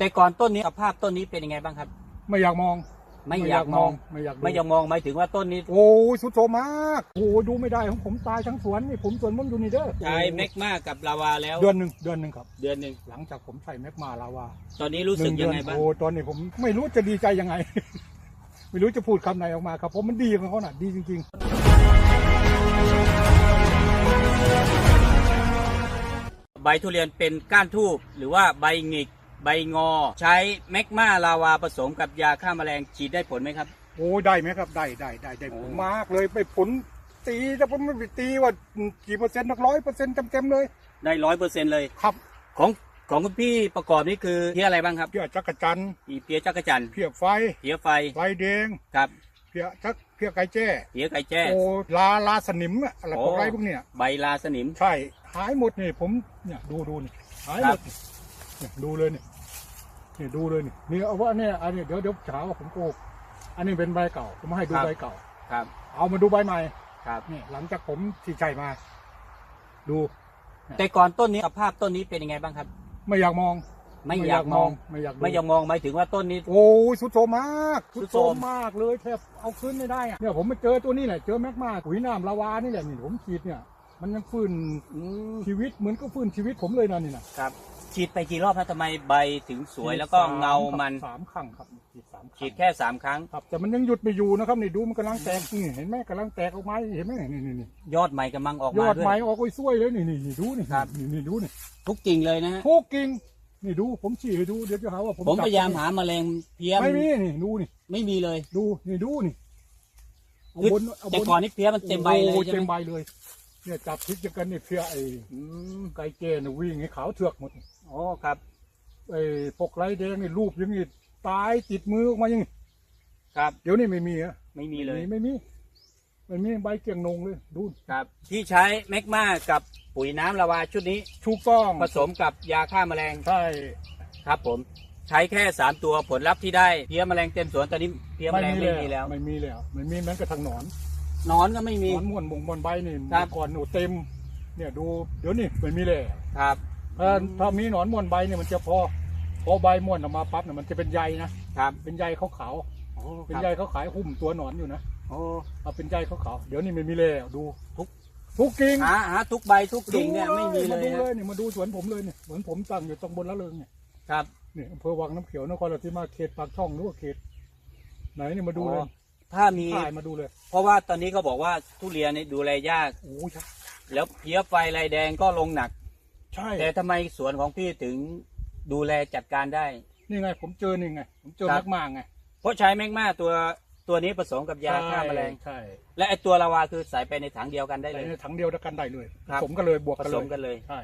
แต่ก่อนต้นนี้สภาพต้นนี้เป็นยังไงบ้างครับ ไม่อยากมอง ไม่อยากมอง ไม่อยากดูไม่อยากมองหมายถึงว่าต้นนี้โอ้ยสุดโทรมมากโอ้ยดูไม่ได้ของผมตายทั้งสวนนี่ผมสวนผมอยู่นี่เด้อใช้แมกมากับลาวาแล้วเดือนหนึ่งเดือนหนึ่งครับ เดือนหนึ่งหลังจากผมใส่แมกมาลาวาตอนนี้รู้สึกหยัเดืงไงบ้าง โอ้ตอนนี้ผมไม่รู้จะดีใจยังไง ไม่รู้จะพูดคำไหนออกมาครับเพราะมันดีของเขาน่ะดีจริงใบทุเรียนเป็นก้านทูบหรือว่าใบหงิก ใบงอ ใช้แมกมาลาวาผสมกับยาฆ่าแมลงฉีดได้ผลไหมครับๆโอ้ยได้ไหมครับ ได้ได้ได้ได้ผลโอ้มากเลยไปผลตีแต่ผมไม่ไปตีว่ากี่เปอร์เซ็นต์นักร้อยเปอร์เซ็นต์เต็มๆเลยได้ร้อยเปอร์เซ็นต์เลยครับ ของของคุณพี่ประกอบนี่คือเพี้ยอะไรบ้างครับเพี้ยจักรจันทร์มีเพี้ยจักรจันทร์เพี้ยไฟเพี้ยไฟไฟแดงครับเพี้ยจักเพี้ยไก่แจ้เพี้ยไก่แจ้โอ้ลาลาสนิมอะอะไรพวกโอ้ไรพวกเนี้ยใบลาสนิมใช่หายหมดนี่ผมเนี่ยดูดูนี่หายหมดนี่ เนี่ยดูเลยนี่นี่ดูเลยนี่นี่เอาว่าเนี่ยอันนี้เดี๋ยวเดี๋ยวเช้าว่าผมโกหกอันนี้เป็นใบเก่า ผมมาให้ดูใบเก่า ครับ เอามาดูใบใหม่ครับ นี่หลังจากผมที่ใช้มา ดูแต่ก่อนต้นนี้สภาพต้นนี้เป็นยังไงบ้างครับ ไม่อยากมอง ไม่อยากมอง ไม่อยากดูไม่อยากมองหมายถึงว่าต้นนี้ โอ้ยสุดโทรมมากสุสุดดโทโทรรมมมากเลยแทบเอาขึ้นไม่ได้อะเนี่ยผมมาเจอตัวนี้แหละเจอแมกมาปุ๋ยน้ำลาวานี่แหละนี่ผมฉีดเนี่ย มันยังฟื้นอืมชีวิตเหมือนก็ฟื้นชีวิตผมเลยนะนี่นะครับ ฉีดไปกี่รอบนะทำไมใบถึงสวยแล้วก็เงามันสามครั้งครับฉีดสามครั้งฉีดแค่สามครั้ง ครับแต่มันยังหยุดไม่อยู่นะครับนี่ดูมันกำลังแตกนี่เห็นไหมกำลังแตกออกมาเห็นไหมนี่นี่นี่ยอดใหม่กำลังออกยมาอดด้วไม้ยออกไว้สวยเลยนี่นี่นี่ดูนี่ครับ นี่นี่ดูนี่ทุกกิ่งเลยนะฮะทุกกิ่งนี่ดูผมฉีดให้ดูเดี๋ยวจะหาว่าผมผมจับพยายามหาแมลงเพี้ยไม่มีนี่ดูนี่ไม่มีเลยดูนี่ดูนี่เอาคือบนเอาบแต่ก่อนนี้เพี้ยมันเต็มใบเลยโอ้โหใช่เต็มไหมใบเลย เนี่ยจับพิษกันเนี่ยเพียไอ้อืมไก่เกนยวิ่งให้ขาวเถือกหมดอ๋อครับ ไอ้ปกไรแดงนี่รูปอยังงี้ตายติดมือออกมาอยังงี้ครับเดี๋ยวนี้ไม่มีอะไม่มีเลยไม่มีไม่มีใบเกียงนงเลยดูครับ ที่ใช้แมกมากับปุ๋ยน้ำละวาชุดนี้ ถูกต้องผสมกับยาฆ่าแมลงใช่ ครับ ผมใช้แค่สามตัวผลลัพธ์ที่ได้เพี้ยแมลงเต็มสวนตอนนี้เพี้ยแมลงไม่มีแล้วไม่มีแล้วไม่มีแม้กระทั่งหนอนห นอนก็ไม่หมีนอนม่วนมงมวนใบนี่ครับ ก่อนหนูเต็ม เนี่ยดูเดี๋ยวนี้ไม่มีเลยครับ ถ้าถ้ามีหนอนม่วนใบเนี่ยมันจะพอพอใบม่วนออกมาปั๊บเนี่ยมันจะเป็นใยนะครับเป็นใยขาวๆโอ้เป็นครับใยเขาขายหุ้มตัวหนอนอยู่นะโอ้เอาเป็นใยเขาขาวๆเดี๋ยวนี้ไม่มีแล้วดูทุกทุกกิ่งหาหาทุกใบทุกกิ่งเนี่ยไม่มีเลมายดูฮะเลยนี่มาดูสวนผมเลยเนี่ยเหมือนผมตั้งอยู่ตรงบนละเริงเนี่ย ครับ นี่อำเภอวังน้ำเขียวนครราชสีมาเขตปากช่องหรือว่าเขตไหนนี่มาดูเลยอ๋อ ถ้ามี ถ่ายมาดูเลยเพราะว่าตอนนี้ก็บอกว่าทุเรียนนี่ดูแลยาก โอ้ยแล้วเพี้ยไฟลายแดงก็ลงหนัก ใช่แต่ทำไมสวนของพี่ถึงดูแลจัดการได้ นี่ไง ผมเจอนี่ไง ผมเจอครัแมบกมาไงเพราะใช้แมกมาตัวตัวนี้ผสมกับยาฆ่าแมลง ใช่และไอตัวลาวาคือใส่ไปในถังเดียวกันได้ใส่เลย ในถังเดียวกันได้เลยครับผมก็เลยบวกผกันสเลมยกันเลย ใช่